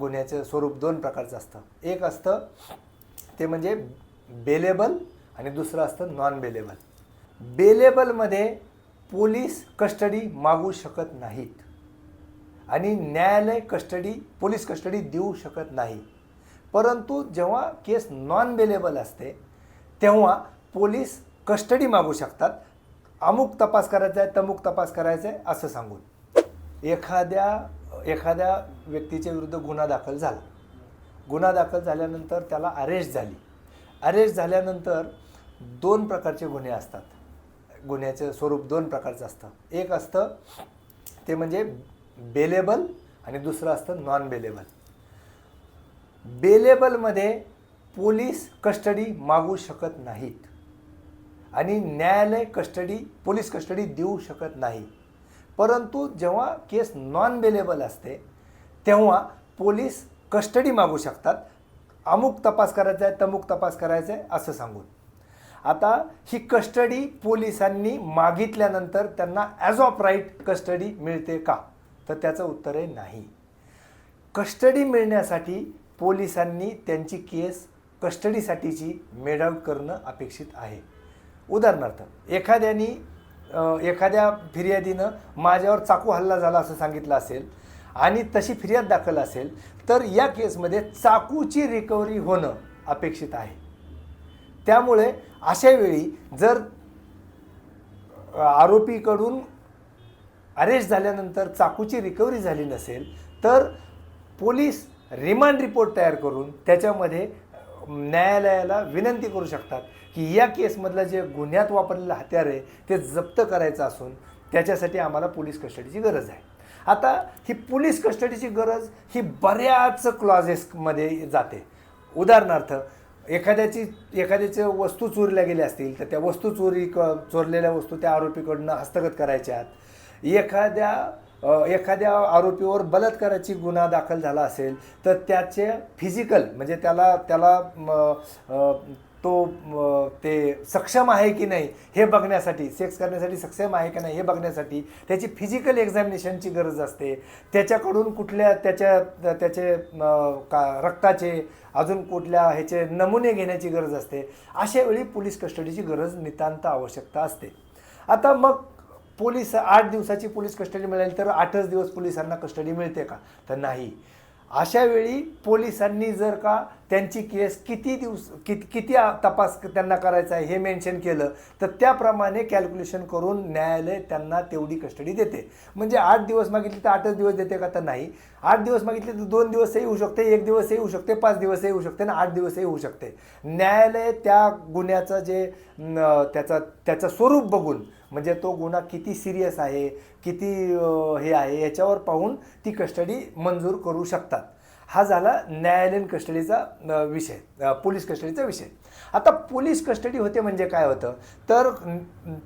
गुन्ह्याचं स्वरूप दोन प्रकारचं असतं. एक असतं ते म्हणजे बेलेबल आणि दुसरं असतं नॉन बेलेबल बेलेबलमध्ये पोलीस कस्टडी मागू शकत नाहीत. आणि न्यायालय कस्टडी पोलीस कस्टडी देऊ शकत नाही. परंतु जेव्हा केस नॉन बेलेबल असते तेव्हा पोलीस कस्टडी मागू शकतात. अमुक तपास करायचा आहे तमुक तपास करायचा आहे असं सांगून. एखाद्या एखाद्या व्यक्तीच्या विरुद्ध गुन्हा दाखल झाला. गुन्हा दाखल झाल्यानंतर त्याला अरेस्ट झाली. अरेस्ट झाल्यानंतर दोन प्रकारचे गुन्हे असतात. गुन्ह्याचं स्वरूप दोन प्रकारचं असतं. एक असतं ते म्हणजे बेलेबल आणि दुसरं असतं नॉन बेलेबल बेलेबलमध्ये पोलीस कस्टडी मागू शकत नाहीत. आणि न्यायालय कस्टडी पोलीस कस्टडी देऊ शकत नाही परंतु जेव्हा केस नॉन बेलेबल असते तेव्हा पोलीस कस्टडी मागू शकतात. अमुक तपास करायचा आहे तमुक तपास करायचा आहे असं सांगून. आता ही कस्टडी पोलिसांनी मागितल्यानंतर त्यांना ॲज ऑफ राईट कस्टडी मिळते का? तर त्याचं उत्तर आहे नाही. कस्टडी मिळण्यासाठी पोलिसांनी त्यांची केस कस्टडीसाठीची मेड आउट करणं अपेक्षित आहे. उदाहरणार्थ एखाद्यानी एखाद्या फिर्यादीनं माझ्यावर चाकू हल्ला झाला असं सांगितलं असेल आणि तशी फिर्याद दाखल असेल तर या केसमध्ये चाकूची रिकव्हरी होणं अपेक्षित आहे. त्यामुळे अशा वेळी जर आरोपीकडून अरेस्ट झाल्यानंतर चाकूची रिकव्हरी झाली नसेल तर पोलीस रिमांड रिपोर्ट तयार करून त्याच्यामध्ये न्यायालयाला विनंती करू शकतात की या केसमधलं जे गुन्ह्यात वापरलेलं हत्यार आहे ते जप्त करायचं असून त्याच्यासाठी आम्हाला पोलीस कस्टडीची गरज आहे. आता ही पोलीस कस्टडीची गरज ही बऱ्याच क्लॉजेसमध्ये जाते. उदाहरणार्थ एखाद्याची एखाद्याच्या वस्तू चोरील्या गेल्या असतील तर त्या वस्तू चोरी क चोरलेल्या वस्तू त्या आरोपीकडनं हस्तगत करायच्यात. एखाद्या एखाद्या आरोपीवर बलात्काराची गुन्हा दाखल झाला असेल तर त्याचे फिजिकल म्हणजे त्याला त्याला तो ते सक्षम आहे की नाही हे बघण्यासाठी सेक्स करण्यासाठी सक्षम आहे की नाही हे बघण्यासाठी त्याची फिजिकल एक्झामिनेशनची गरज असते. त्याच्याकडून कुठल्या त्याच्या त्याचे का रक्ताचे अजून कुठल्या ह्याचे नमुने घेण्याची गरज असते. अशा वेळी पोलीस कस्टडीची गरज नितांत आवश्यकता असते. आता मग पोलीस आठ दिवसाची पोलीस कस्टडी मिळाली तर आठच दिवस पोलिसांना कस्टडी मिळते का? तर नाही. अशा वेळी पोलिसांनी जर का त्यांची केस किती दिवस कित किती तपास त्यांना करायचा आहे हे मेन्शन केलं तर त्याप्रमाणे कॅल्क्युलेशन करून न्यायालय त्यांना तेवढी कस्टडी देते. म्हणजे आठ दिवस मागितली तर आठच दिवस देते का? तर नाही. आठ दिवस मागितले तर दोन दिवसही होऊ शकते एक दिवसही होऊ शकते पाच दिवसही होऊ शकते आणि आठ दिवसही होऊ शकते. न्यायालय त्या गुन्ह्याचं जे त्याचा त्याचं स्वरूप बघून म्हणजे तो गुन्हा किती सिरियस आहे किती हे आहे याच्यावर पाहून ती कस्टडी मंजूर करू शकतात. हा झाला न्यायालयीन कस्टडीचा विषय पोलीस कस्टडीचा विषय. आता पोलीस कस्टडी होते म्हणजे काय होतं? तर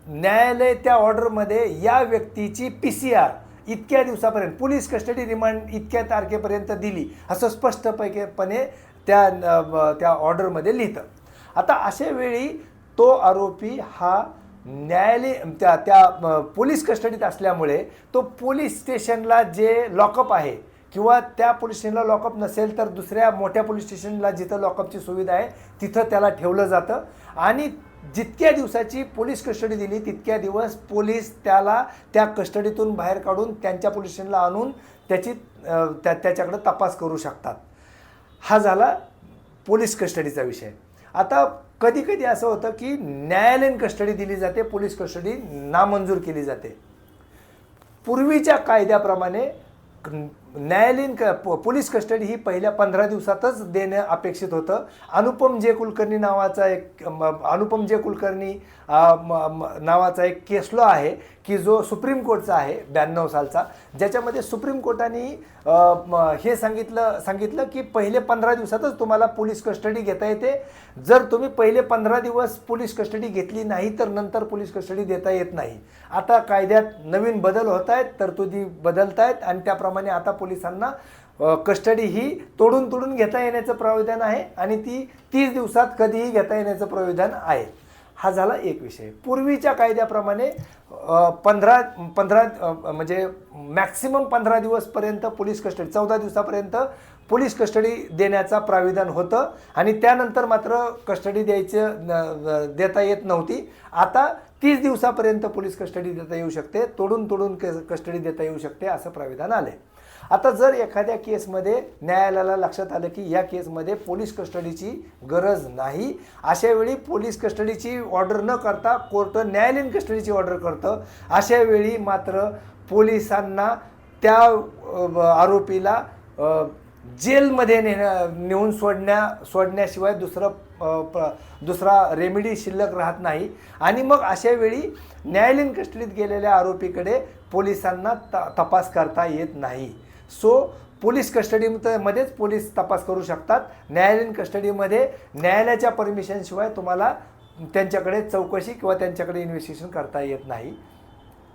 न्यायालय त्या ऑर्डरमध्ये या व्यक्तीची पी सी आर इतक्या दिवसापर्यंत पोलीस कस्टडी रिमांड इतक्या तारखेपर्यंत दिली असं स्पष्टपैकीपणे त्या त्या ऑर्डरमध्ये लिहितं. आता अशा वेळी तो आरोपी हा न्यायालय त्या त्या पोलीस कस्टडीत असल्यामुळे तो पोलीस स्टेशनला जे लॉकअप आहे किंवा त्या पोलीस स्टेशनला लॉकअप नसेल तर दुसऱ्या मोठ्या पोलीस स्टेशनला जिथं लॉकअपची सुविधा आहे तिथं त्याला ठेवलं जातं. आणि जितक्या दिवसाची पोलीस कस्टडी दिली तितक्या दिवस पोलीस त्याला त्या कस्टडीतून बाहेर काढून त्यांच्या पोलीस स्टेशनला आणून त्याची त्या त्याच्याकडं तपास करू शकतात. हा झाला पोलीस कस्टडीचा विषय. आता कधी कधी असं होतं की न्यायालयीन कस्टडी दिली जाते पोलीस कस्टडी नामंजूर केली जाते. पूर्वीच्या कायद्याप्रमाणे न्यायालयीन क पोलीस कस्टडी ही पहिल्या पंधरा दिवसातच देणं अपेक्षित होतं. अनुपम जे कुलकर्णी नावाचा एक म- अनुपम जे कुलकर्णी म- नावाचा एक केसलो आहे की जो सुप्रीम कोर्टचा आहे ब्याण्णव सालचा ज्याच्यामध्ये सुप्रीम कोर्टाने हे सांगितलं सांगितलं की पहिले पंधरा दिवसातच तुम्हाला पोलीस कस्टडी घेता येते. जर तुम्ही पहिले पंधरा दिवस पोलीस कस्टडी घेतली नाही तर नंतर पोलीस कस्टडी देता येत नाही. आता कायद्यात नवीन बदल होत आहेत तरतुदी बदलत आहेत आणि त्याप्रमाणे आता पोलिसांना कस्टडी ही तोडून तोडून घेता येण्याचं प्रावधान आहे आणि ती तीस दिवसात कधीही घेता येण्याचं प्रावधान आहे. हा झाला एक विषय. पूर्वीच्या कायद्याप्रमाणे पंधरा पंधरा म्हणजे मॅक्सिमम पंधरा दिवसपर्यंत पोलीस कस्टडी चौदा दिवसापर्यंत पोलीस कस्टडी देण्याचा प्राविधान होतं आणि त्यानंतर मात्र कस्टडी द्यायचं देता येत नव्हती. आता तीस दिवसापर्यंत पोलीस कस्टडी देता येऊ शकते तोडून तोडून कस्टडी देता येऊ शकते असं प्राविधान आलंय. आता जर एखाद्या केसमध्ये न्यायालयाला लक्षात आलं की या केसमध्ये पोलीस कस्टडीची गरज नाही अशा वेळी पोलीस कस्टडीची ऑर्डर न करता कोर्ट न्यायालयीन कस्टडीची ऑर्डर करतं अशा वेळी मात्र पोलिसांना त्या आरोपीला जेलमध्ये नेण्या नेऊन सोडण्या सोडण्याशिवाय दुसरं प- दुसरा रेमेडी शिल्लक राहत नाही. आणि मग अशा वेळी न्यायालयीन कस्टडीत गेलेल्या आरोपीकडे पोलिसांना त तपास करता येत नाही. सो पोलीस कस्टडीमध्येच पोलीस तपास करू शकतात. न्यायालयीन कस्टडीमध्ये न्यायालयाच्या परमिशनशिवाय तुम्हाला त्यांच्याकडे चौकशी किंवा त्यांच्याकडे इन्व्हेस्टिगेशन करता येत नाही.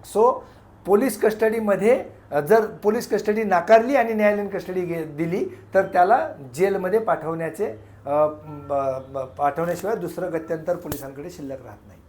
सो पोलीस कस्टडीमध्ये जर पोलीस कस्टडी नाकारली आणि न्यायालयीन कस्टडी घे दिली तर त्याला जेलमध्ये पाठवण्याचे ब- ब- पाठवण्याशिवाय दुसरं गत्यंतर पोलिसांकडे शिल्लक राहत नाही.